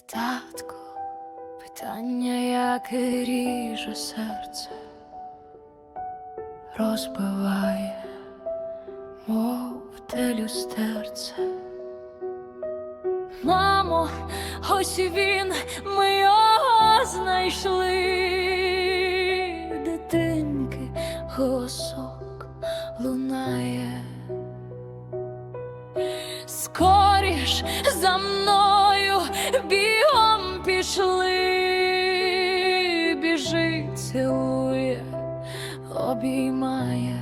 Татко, питання, яке ріже серце, розбиває, мов те люстерце. Мамо, ось він, ми його знайшли, дитинки, голосок лунає. Скоріш за мною пішли, біжить, цілує, обіймає.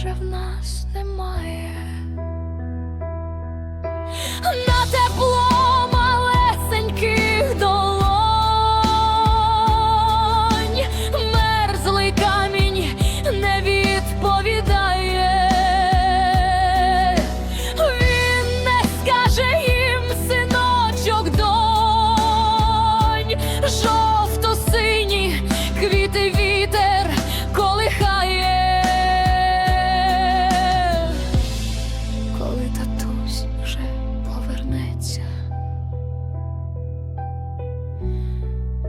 Вже в нас немає.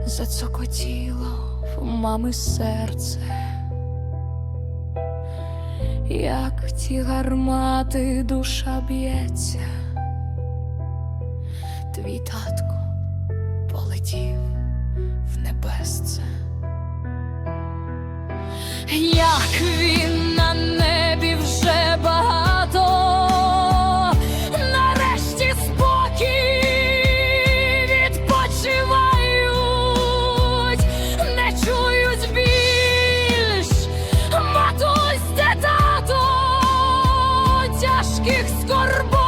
Зацокотіло в мами серце, як ті гармати душа б'ється, твій татко полетів в небесце. Як він করবো